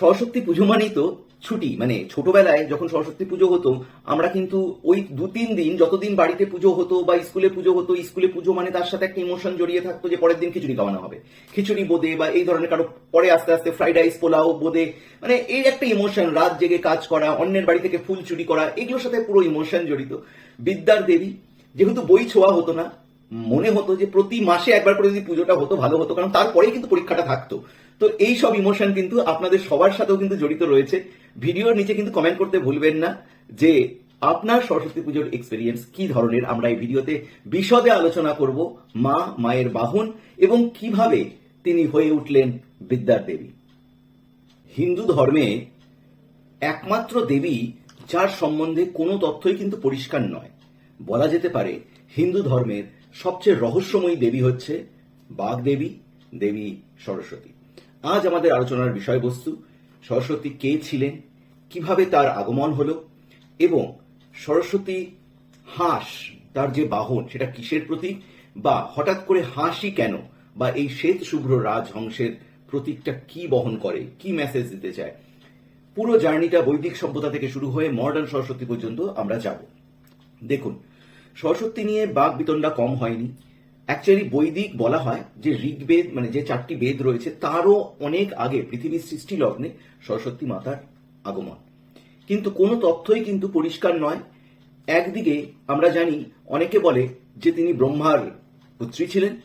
সরস্বতী পুজো মানেই তো ছুটি। মানে ছোটবেলায় যখন সরস্বতী পুজো হতো, আমরা কিন্তু ওই দু তিন দিন যতদিন বাড়িতে পুজো হতো বা স্কুলে পুজো হতো, স্কুলে পুজো মানে তার সাথে একটা ইমোশন জড়িয়ে থাকতো যে পরের দিন খিচুড়ি খাওয়ানো হবে। খিচুড়ি, বোদে বা এই ধরনের কারও পরে আস্তে আস্তে ফ্রাইড রাইস পোলাও, বোদে মানে এই একটা ইমোশন রাত জেগে কাজ করা, অন্যের বাড়ি থেকে ফুল চুরি করা, এগুলোর সাথে পুরো ইমোশন জড়িত। বিদ্যার দেবী, যেহেতু বই ছোঁয়া হতো না মনে হতো যে প্রতি মাসে একবার করে যদি পুজোটা হতো, ভালো হতো, কারণ তারপরেই কিন্তু পরীক্ষাটা থাকতো। তো এই সব ইমোশন কিন্তু আপনাদের সবার সাথেও কিন্তু জড়িত রয়েছে। ভিডিওর নিচে কিন্তু কমেন্ট করতে ভুলবেন না যে আপনার সরস্বতী পুজোর এক্সপিরিয়েন্স কি ধরনের। আমরা এই ভিডিওতে বিশদে আলোচনা করব মা, মায়ের বাহন এবং কীভাবে তিনি হয়ে উঠলেন বিদ্যার দেবী। হিন্দু ধর্মে একমাত্র দেবী যার সম্বন্ধে কোনো তথ্যই কিন্তু পরিষ্কার নয়। বলা যেতে পারে হিন্দু ধর্মের সবচেয়ে রহস্যময়ী দেবী হচ্ছে বাগদেবী দেবী দেবী সরস্বতী। আজ আমাদের আলোচনার বিষয়বস্তু, সরস্বতী কে ছিলেন, কীভাবে তার আগমন হলো, এবং সরস্বতী হাঁস, তার যে বাহন, সেটা কিসের প্রতীক, বা হঠাৎ করে হাঁসই কেন, বা এই শ্বেত শুভ্র রাজহংসের প্রতীকটা কি বহন করে, কি মেসেজ দিতে চায়, পুরো জার্নিটা বৈদিক সভ্যতা থেকে শুরু হয়ে মডার্ন সরস্বতী পর্যন্ত আমরা যাব। দেখুন সরস্বতী নিয়ে বাক বিতণ্ডা কম হয়নি। অ্যাকচুয়ালি বৈদিক বলা হয় যে ঋগ্বেদ মানে যে চারটি বেদ রয়েছে, তারও অনেক আগে পৃথিবীর সৃষ্টি লগ্নে সরস্বতী মাতার আগমন। কিন্তু কোনো তথ্যই কিন্তু পরিষ্কার নয়। একদিকে আমরা জানি, অনেকে বলে যে তিনি ব্রহ্মার পুত্রী ছিলেন।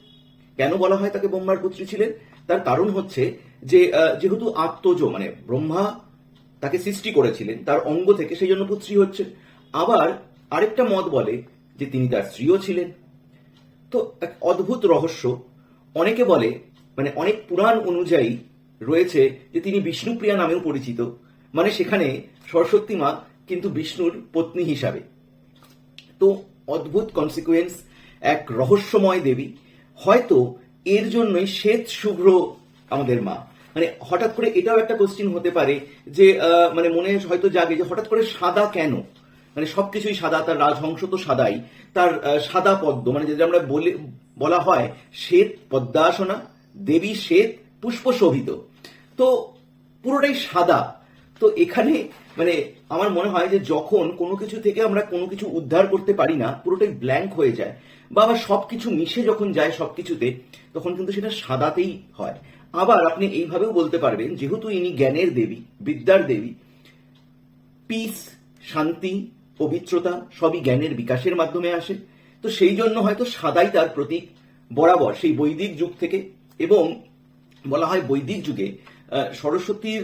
কেন বলা হয় তাকে ব্রহ্মার পুত্রী ছিলেন? তার কারণ হচ্ছে যে যেহেতু আত্মজ মানে ব্রহ্মা তাকে সৃষ্টি করেছিলেন, তার অঙ্গ থেকে সেই জন্য পুত্রী হচ্ছে। আবার আরেকটা মত বলে যে তিনি তার স্ত্রীও ছিলেন। তো এক অদ্ভুত রহস্য। অনেকে বলে মানে অনেক পুরাণ অনুযায়ী রয়েছে যে তিনি বিষ্ণুপ্রিয়া নামেও পরিচিত। মানে সেখানে সরস্বতী মা কিন্তু বিষ্ণুর পত্নী হিসাবে। তো অদ্ভুত কনসিকুয়েন্স এক রহস্যময় দেবী। হয়তো এর জন্যই শ্বেত শুভ্র আমাদের মা। মানে হঠাৎ করে এটাও একটা কোশ্চিন হতে পারে যে মানে মনে হয়তো জাগে যে হঠাৎ করে সাদা কেন? মানে সবকিছুই সাদা, তার রাজহংস তো সাদাই। তার সাদা পদ্ম মানে যেটা আমরা বলে, বলা হয় শ্বেত পদ্মাসনা, দেবী শ্বেত, পুষ্প শোভিত। তো পুরোটাই সাদা। তো এখানে মানে আমার মনে হয় যে যখন কোনো কিছু থেকে আমরা কোনো কিছু উদ্ধার করতে পারি না, পুরোটাই ব্ল্যাঙ্ক হয়ে যায় বা আবার সবকিছু মিশে যখন যায় সব কিছুতে তখন কিন্তু সেটা সাদাতেই হয়। আবার আপনি এইভাবেও বলতে পারবেন, যেহেতু ইনি জ্ঞানের দেবী, বিদ্যার দেবী পিস শান্তি পবিত্রতা সবই জ্ঞানের বিকাশের মাধ্যমে আসে। তো সেই জন্য হয়তো সাদাই তার প্রতীক বরাবর সেই বৈদিক যুগ থেকে এবং বলা হয় বৈদিক যুগে সরস্বতীর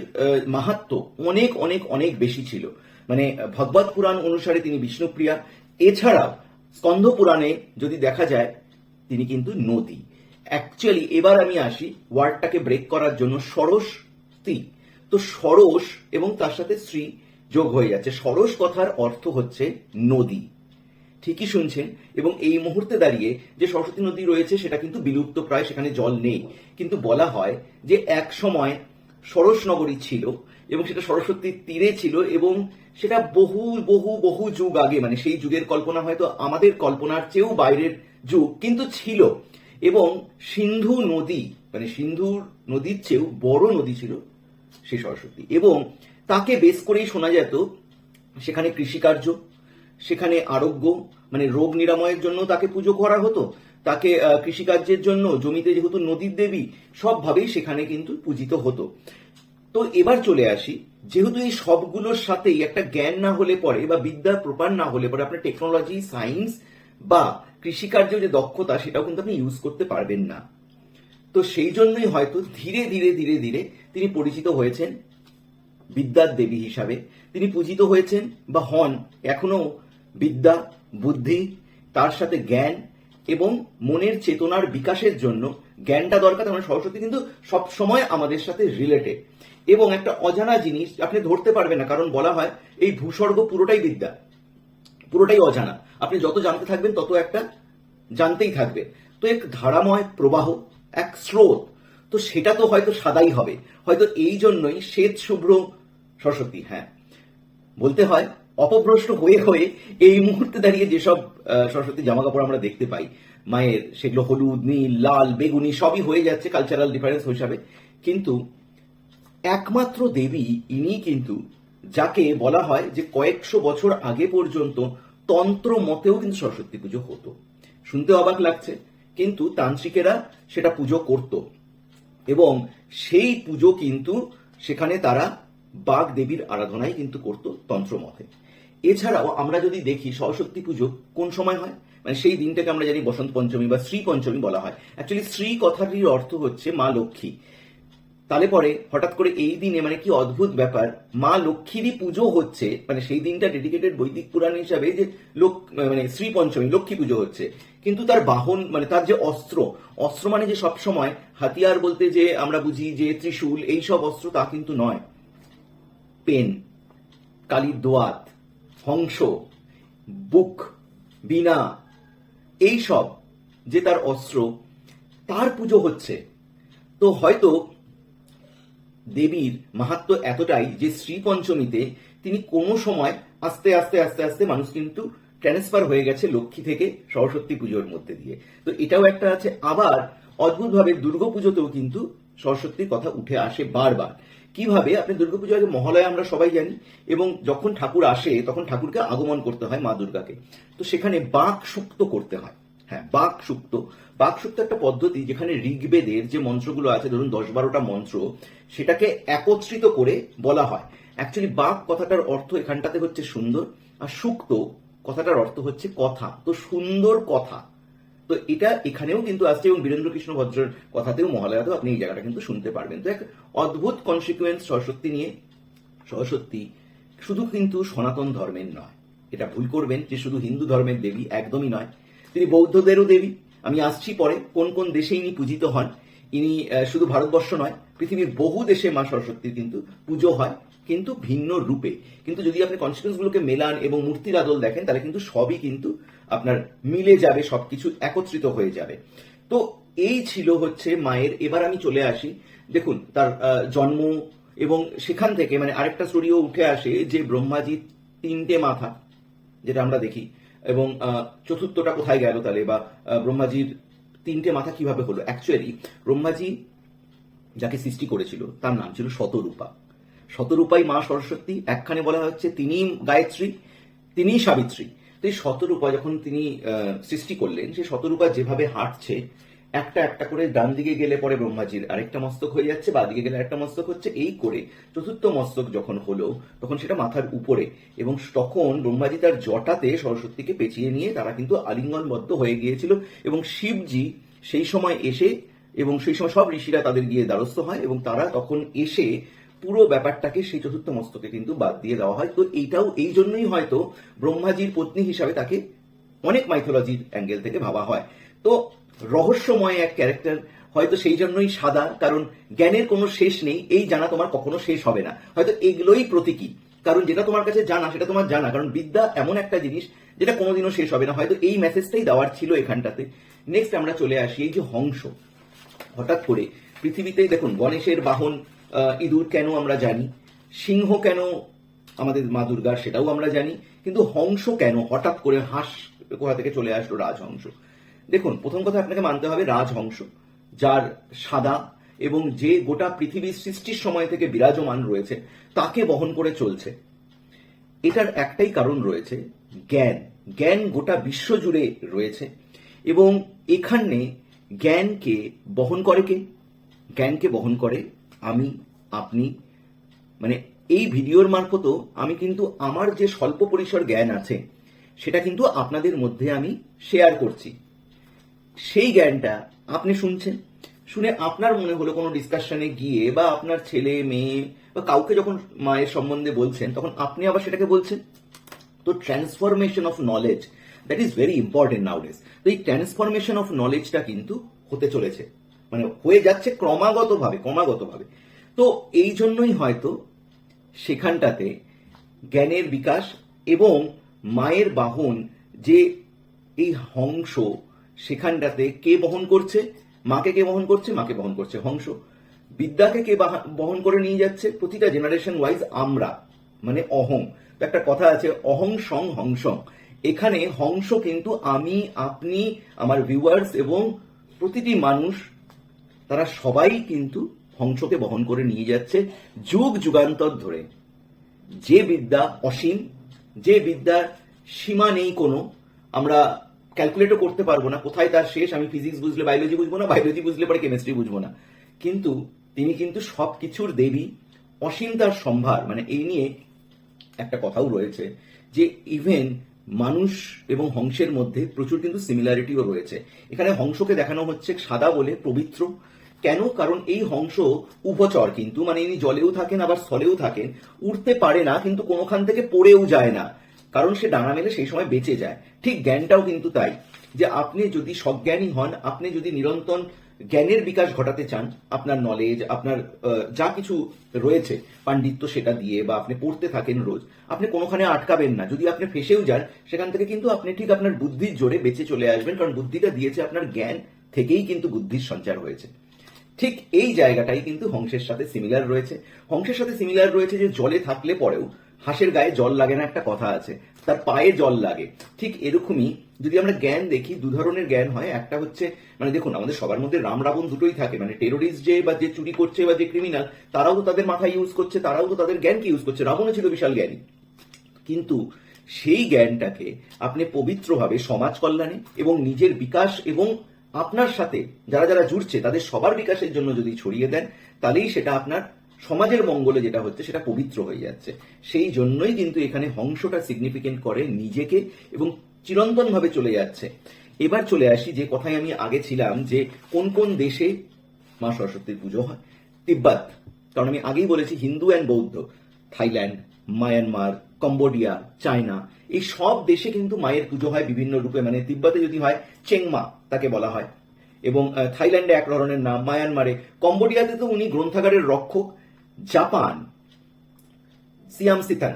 মাহাত্ম অনেক অনেক অনেক বেশি ছিল। মানে ভগবত পুরাণ অনুসারে তিনি বিষ্ণুপ্রিয়া। এছাড়াও স্কন্ধ পুরাণে যদি দেখা যায়, তিনি কিন্তু নদী। অ্যাকচুয়ালি এবার আমি আসি ওয়ার্ডটাকে ব্রেক করার জন্য সরস্বতী। তো সরস এবং তার সাথে শ্রী যোগ হয়ে যাচ্ছে। সরস কথার অর্থ হচ্ছে নদী। ঠিকই শুনছেন। এবং এই মুহূর্তে দাঁড়িয়ে যে সরস্বতী নদী রয়েছে, সেটা কিন্তু বিলুপ্ত প্রায় সেখানে জল নেই। কিন্তু বলা হয় যে এক সময় সরস নগরী ছিল এবং সেটা সরস্বতীর তীরে ছিল এবং সেটা বহু বহু বহু যুগ আগে মানে সেই যুগের কল্পনা হয়তো আমাদের কল্পনার চেয়েও বাইরের যুগ, কিন্তু ছিল। এবং সিন্ধু নদী মানে সিন্ধুর নদীর চেয়েও বড় নদী ছিল সেই সরস্বতী। এবং তাকে বেস করেই শোনা যেত, সেখানে কৃষিকার্য, সেখানে আরোগ্য মানে রোগ নিরাময়ের জন্য তাকে পুজো করা হতো, তাকে কৃষিকার্যের জন্য জমিতে যেহেতু নদীর দেবী, সবভাবেই সেখানে কিন্তু পূজিত হতো। তো এবার চলে আসি, যেহেতু এই সবগুলোর সাথেই একটা জ্ঞান না হলে পরে বা বিদ্যা প্রপার না হলে পরে আপনার টেকনোলজি সায়েন্স বা কৃষিকার্যের যে দক্ষতা, সেটাও কিন্তু আপনি ইউজ করতে পারবেন না। তো সেই জন্যই হয়তো ধীরে ধীরে ধীরে ধীরে তিনি পরিচিত হয়েছেন। বিদ্যার দেবী হিসাবে। তিনি পূজিত হয়েছেন বা হন এখনও বিদ্যা, বুদ্ধি, তার সাথে জ্ঞান এবং মনের চেতনার বিকাশের জন্য জ্ঞানটা দরকার মানে সরস্বতী কিন্তু সব সময় আমাদের সাথে রিলেটেড এবং একটা অজানা জিনিস আপনি ধরতে পারবেন না, কারণ বলা হয় এই ভূস্বর্গ পুরোটাই বিদ্যা, পুরোটাই অজানা। আপনি যত জানতে থাকবেন, তত একটা জানতেই থাকবে। তো এক ধারাময় প্রবাহ, এক স্রোত তো সেটা তো হয়তো সাদাই হবে। হয়তো এই জন্যই শ্বেত শুভ্র সরস্বতী হ্যাঁ। বলতে হয়, অপভ্রষ্ট হয়ে হয়ে এই মুহূর্তে দাঁড়িয়ে যেসব সরস্বতী জামা কাপড় আমরা দেখতে পাই, মায়ের সেগুলো হলুদ, নীল, লাল, বেগুনি, সবই হয়ে যাচ্ছে কালচারাল ডিফারেন্স হিসাবে। কিন্তু একমাত্র দেবী ইনি কিন্তু, যাকে বলা হয় যে কয়েকশো বছর আগে পর্যন্ত তন্ত্র মতেও কিন্তু সরস্বতী পুজো হতো। শুনতে অবাক লাগছে, কিন্তু তান্ত্রিকেরা সেটা পুজো করত। এবং সেই পুজো কিন্তু সেখানে তারা বাঘ দেবীর আরাধনাই কিন্তু করত তন্ত্রমতে। এছাড়াও আমরা যদি দেখি সরস্বতী পুজো কোন সময় হয়? মানে সেই দিনটাকে আমরা জানি বসন্ত পঞ্চমী বা শ্রী পঞ্চমী বলা হয়। অ্যাকচুয়ালি শ্রী কথাটির অর্থ হচ্ছে মা লক্ষ্মী। তাহলে পরে হঠাৎ করে এই দিনে মানে কি অদ্ভুত ব্যাপার, মা লক্ষ্মীরই পুজো হচ্ছে মানে সেই দিনটা ডেডিকেটেড বৈদিক পুরাণ হিসাবে যে লোক মানে শ্রী পঞ্চমী, লক্ষ্মী পুজো হচ্ছে। কিন্তু তার বাহন মানে তার যে অস্ত্র অস্ত্র মানে যে সবসময় হাতিয়ার বলতে যে আমরা বুঝি যে ত্রিশূল, এই সব অস্ত্র তা কিন্তু নয়। পেন, কালির দোয়াত, হংস, বুক বিনা এই সব যে তার অস্ত্র, তার পুজো হচ্ছে। তো হয়তো দেবীর মাহাত্ম এতটাই যে শ্রী পঞ্চমীতে তিনি কোনো সময় আস্তে আস্তে আস্তে আস্তে মানুষ কিন্তু ট্রান্সফার হয়ে গেছে লক্ষ্মী থেকে সরস্বতী পুজোর মধ্যে দিয়ে। তো এটাও একটা আছে। আবার অদ্ভুতভাবে দুর্গাপুজোতেও কিন্তু সরস্বতীর কথা উঠে আসে বারবার। কীভাবে? আপনি দুর্গাপুজো আগে মহালয়া আমরা সবাই জানি এবং যখন ঠাকুর আসে তখন ঠাকুরকে আগমন করতে হয় মা দুর্গাকে। তো সেখানে বাক সুক্ত করতে হয়। হ্যাঁ বাক সুক্ত বাক সুক্ত একটা পদ্ধতি যেখানে ঋগ্বেদের যে মন্ত্রগুলো আছে, ধরুন দশ বারোটা মন্ত্র, সেটাকে একত্রিত করে বলা হয়। অ্যাকচুয়ালি বাক কথাটার অর্থ এখানটাতে হচ্ছে সুন্দর আর সুক্ত কথাটার অর্থ হচ্ছে কথা। তো সুন্দর কথা। তো এটা এখানেও কিন্তু আসছে এবং বীরেন্দ্র কৃষ্ণ ভদ্রের কথাতেও মহালয়াতেও আপনি এই জায়গাটা কিন্তু শুনতে পারবেন। তো এক অদ্ভুত কনসিকুয়েন্স সরস্বতী নিয়ে। সরস্বতী শুধু কিন্তু সনাতন ধর্মের নয়। এটা ভুল করবেন যে শুধু হিন্দু ধর্মের দেবী একদমই নয়। তিনি বৌদ্ধদেরও দেবী। আমি আসছি পরে, কোন কোন দেশে ইনি পূজিত হন। ইনি শুধু ভারতবর্ষ নয়, পৃথিবীর বহু দেশে মা সরস্বতীর কিন্তু পুজো হয়, কিন্তু ভিন্ন রূপে। কিন্তু যদি আপনি কনসিকুয়েন্স গুলোকে মেলান এবং মূর্তির আদল দেখেন, তাহলে কিন্তু সবই কিন্তু আপনার মিলে যাবে, সবকিছু একত্রিত হয়ে যাবে। তো এই ছিল হচ্ছে মায়ের, এবার আমি চলে আসি। দেখুন, তার জন্ম এবং সেখান থেকে মানে আরেকটা স্টোরিও উঠে আসে যে ব্রহ্মাজির তিনটে মাথা, যেটা আমরা দেখি। এবং চতুর্থটা কোথায় গেল তাহলে? বা ব্রহ্মাজির তিনটে মাথা কীভাবে হলো? অ্যাকচুয়ালি ব্রহ্মাজি যাকে সৃষ্টি করেছিল, তার নাম ছিল শতরূপা। শতরূপাই মা সরস্বতী, একখানে বলা হচ্ছে তিনি গায়ত্রী, তিনি সাবিত্রী। তো এই শতরূপা যখন তিনি সৃষ্টি করলেন, সেই শতরূপা যেভাবে হাঁটছে একটা একটা করে ডান দিকে গেলে পরে ব্রহ্মাজির আরেকটা মস্তক হয়ে যাচ্ছে, বা দিকে গেলে আরেকটা মস্তক হচ্ছে, এই করে চতুর্থ মস্তক যখন হলো, তখন সেটা মাথার উপরে এবং তখন ব্রহ্মাজি তার জটাতে সরস্বতীকে পেঁচিয়ে নিয়ে তারা কিন্তু আলিঙ্গনবদ্ধ হয়ে গিয়েছিল এবং শিবজি সেই সময় এসে এবং সেই সময় সব ঋষিরা তাদের গিয়ে দ্বারস্থ হয় এবং তারা তখন এসে পুরো ব্যাপারটাকে সেই চতুর্থ মস্তকে কিন্তু বাদ দিয়ে দেওয়া হয়। তো এইটাও এই জন্যই হয়তো ব্রহ্মাজির পত্নী হিসাবে তাকে অনেক মাইথোলজির অ্যাঙ্গেল থেকে ভাবা হয়। তো রহস্যময় এক ক্যারেক্টার, হয়তো সেই জন্যই সাদা, কারণ জ্ঞানের কোনো শেষ নেই, এই জানা তোমার কখনো শেষ হবে না। হয়তো এগুলোই প্রতীকী, কারণ যেটা তোমার কাছে জানা, সেটা তোমার জানা, কারণ বিদ্যা এমন একটা জিনিস যেটা কোনোদিনও শেষ হবে না। হয়তো এই মেসেজটাই দেওয়ার ছিল এখানটাতে। নেক্সট আমরা চলে আসি, এই যে হংস। হঠাৎ করে পৃথিবীতে, দেখুন, গণেশের বাহন ইঁদুর কেন আমরা জানি? সিংহ কেন আমাদের মা দুর্গার, সেটাও আমরা জানি। কিন্তু হংস কেন? হঠাৎ করে হাঁস কোথা থেকে চলে আসলো রাজহংস? দেখুন, প্রথম কথা আপনাকে মানতে হবে রাজহংস যার সাদা এবং যে গোটা পৃথিবীর সৃষ্টির সময় থেকে বিরাজমান রয়েছে, তাকে বহন করে চলছে। এটার একটাই কারণ রয়েছে জ্ঞান। জ্ঞান গোটা বিশ্ব জুড়ে রয়েছে এবং এখানে জ্ঞানকে বহন করে কে? জ্ঞানকে বহন করে আমি, আপনি। মানে এই ভিডিওর মারফতও আমি কিন্তু আমার যে স্বল্প পরিসর জ্ঞান আছে, সেটা কিন্তু আপনাদের মধ্যে আমি শেয়ার করছি। সেই জ্ঞানটা আপনি শুনছেন, শুনে আপনার মনে হলো কোনো ডিসকাশনে গিয়ে বা আপনার ছেলে, মেয়ে বা কাউকে যখন মায়ের সম্বন্ধে বলছেন, তখন আপনি আবার সেটাকে বলছেন? তো transformation of knowledge that is very important nowadays তো এই ট্রান্সফরমেশন অফ নলেজটা কিন্তু হতে চলেছে। মানে হয়ে যাচ্ছে ক্রমাগতভাবে ক্রমাগতভাবে। তো এই জন্যই হয়তো সেখানটাতে জ্ঞানের বিকাশ এবং মায়ের বাহন যে এই হংস সেখানটাতে কে বহন করছে? মাকে কে বহন করছে? মাকে বহন করছে হংস। বিদ্যাকে কে বহন করে নিয়ে যাচ্ছে? প্রতিটা জেনারেশন ওয়াইজ আমরা মানে অহং। একটা কথা আছে, অহং সং হংসং। এখানে হংস কিন্তু আমি, আপনি, আমার ভিউয়ার্স এবং প্রতিটি মানুষ, তারা সবাই কিন্তু হংসকে বহন করে নিয়ে যাচ্ছে যুগ যুগান্তর ধরে। যে বিদ্যা অসীম, যে বিদ্যার সীমা নেই কোনো, আমরা ক্যালকুলেটও করতে পারব না। কোথায় তার শেষ? আমি ফিজিক্স বুঝলে বায়োলজি বুঝব না বায়োলজি বুঝলে পরে কেমিস্ট্রি বুঝব না। কিন্তু তিনি কিন্তু সব কিছুর দেবী, অসীম তার সম্ভার মানে এই নিয়ে একটা কথাও রয়েছে যে ইভেন মানুষ এবং হংসের মধ্যে প্রচুর কিন্তু সিমিলারিটিও রয়েছে। এখানে হংসকে দেখানো হচ্ছে সাদা বলে, পবিত্র। কেন? কারণ এই হংস উভচর কিন্তু মানে ইনি জলেও থাকেন, আবার স্থলেও থাকেন। উঠতে পারে না, কিন্তু কোনোখান থেকে পড়েও যায় না। কারণ সে ডানা মেলে সেই সময় বেঁচে যায়। ঠিক জ্ঞানটাও কিন্তু তাই, যে আপনি যদি সজ্ঞানী হন, আপনি যদি নিরন্তর জ্ঞানের বিকাশ ঘটাতে চান, আপনার নলেজ আপনার যা কিছু রয়েছে, পাণ্ডিত্য সেটা দিয়ে বা আপনি পড়তে থাকেন রোজ, আপনি কোনোখানে আটকাবেন না। যদি আপনি ফেসেও যান, সেখান থেকে কিন্তু আপনি ঠিক আপনার বুদ্ধির জোরে বেঁচে চলে আসবেন, কারণ বুদ্ধিটা দিয়েছে আপনার জ্ঞান থেকেই কিন্তু বুদ্ধির সঞ্চার হয়েছে। ঠিক এই জায়গাটাই কিন্তু হংসের সাথে সিমিলার রয়েছে। হংসের সাথে সিমিলার রয়েছে যে জলে থাকলে পরেও হাঁসের গায়ে জল লাগে না একটা কথা আছে। তার পায়ে জল লাগে। ঠিক এরকমই যদি আমরা জ্ঞান দেখি, দু ধরনের জ্ঞান হয়। একটা হচ্ছে মানে দেখুন, আমাদের সবার মধ্যে রাম রাবণ দুটোই থাকে। মানে টেরোরিস্ট যে বা যে চুরি করছে বা যে ক্রিমিনাল তারাও তো তাদের মাথা ইউজ করছে, তারাও তো তাদের জ্ঞানকে ইউজ করছে। রাবণও ছিল বিশাল জ্ঞানী। কিন্তু সেই জ্ঞানটাকে আপনি পবিত্রভাবে সমাজ কল্যাণে এবং নিজের বিকাশ এবং আপনার সাথে যারা যারা জুড়ছে, তাদের সবার বিকাশের জন্য যদি ছড়িয়ে দেন, তাহলেই সেটা আপনার সমাজের মঙ্গলে যেটা হচ্ছে সেটা পবিত্র হয়ে যাচ্ছে। সেই জন্যই কিন্তু এখানে হংসটা সিগনিফিকেন্ট করে নিজেকে এবং চিরন্তন ভাবে চলে যাচ্ছে। এবার চলে আসি যে কথায় আমি আগে ছিলাম যে কোন কোন দেশে মা সরস্বতীর পুজো হয়? তিব্বত। কারণ আমি আগেই বলেছি হিন্দু অ্যান্ড বৌদ্ধ। Thailand, Myanmar, Cambodia, China. এই সব দেশে কিন্তু মায়ের পুজো হয় বিভিন্ন রূপে। মানে তিব্বতে যদি হয়, চেংমা তাকে বলা হয়। এবং থাইল্যান্ডে এক ধরনের নাম, মায়ানমারে। কম্বোডিয়াতে তো উনি গ্রন্থাগারের রক্ষক। জাপান, সিয়াম সিথান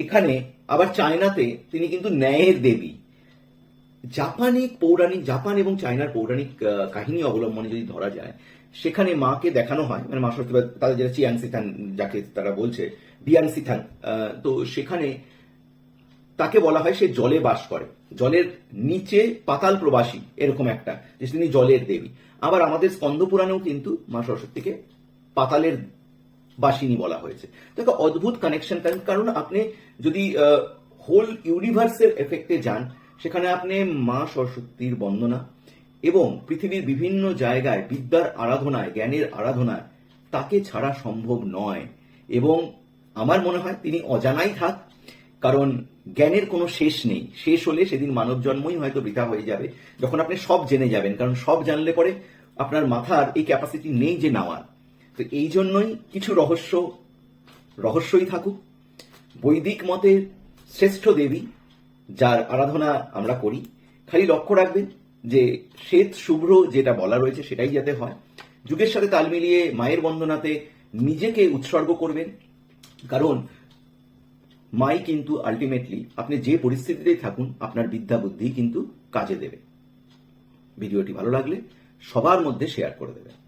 এখানে আবার চায়নাতে তিনি কিন্তু ন্যায়ের দেবী। জাপানিক পৌরাণিক, জাপান এবং চায়নার পৌরাণিক কাহিনী অবলম্বনে যদি ধরা যায়, সেখানে মাকে দেখানো হয় মানে মা তাদের যেটা চিয়াং সিথান যাকে তারা বলছে, বিয়াং সিথান তো সেখানে তাকে বলা হয় সে জলে বাস করে। জলের নিচে পাতাল প্রবাসী, এরকম একটা, যে তিনি জলের দেবী। আবার আমাদের স্কন্দ পুরাণেও কিন্তু মা সরস্বতীকে পাতালের বাসিনী বলা হয়েছে। তো অদ্ভুত কানেকশন কারণ আপনি যদি হোল ইউনিভার্সের এফেক্টে যান, সেখানে আপনি মা সরস্বতীর বন্দনা এবং পৃথিবীর বিভিন্ন জায়গায় বিদ্যার আরাধনায়, জ্ঞানের আরাধনায় তাকে ছাড়া সম্ভব নয়। এবং আমার মনে হয় তিনি অজানাই থাক, কারণ জ্ঞানের কোনো শেষ নেই। শেষ হলে সেদিন মানব জন্মই হয়তো বৃথা হয়ে যাবে, যখন আপনি সব জেনে যাবেন। কারণ সব জানলে পরে আপনার মাথার এই ক্যাপাসিটি নেই যে নেওয়ার। তো এই জন্যই কিছু রহস্য, রহস্যই থাকুক। বৈদিক মতের শ্রেষ্ঠ দেবী, যার আরাধনা আমরা করি, খালি লক্ষ্য রাখবেন যে শ্বেত শুভ্র যেটা বলা রয়েছে সেটাই যাতে হয়। যুগের সাথে তাল মিলিয়ে মায়ের বন্দনাতে নিজেকে উৎসর্গ করবেন। কারণ মাই কিন্তু আলটিমেটলি আপনি যে পরিস্থিতিতেই থাকুন, আপনার বিদ্যা বুদ্ধি কিন্তু কাজে দেবে। ভিডিওটি ভালো লাগলে সবার মধ্যে শেয়ার করে দেবেন।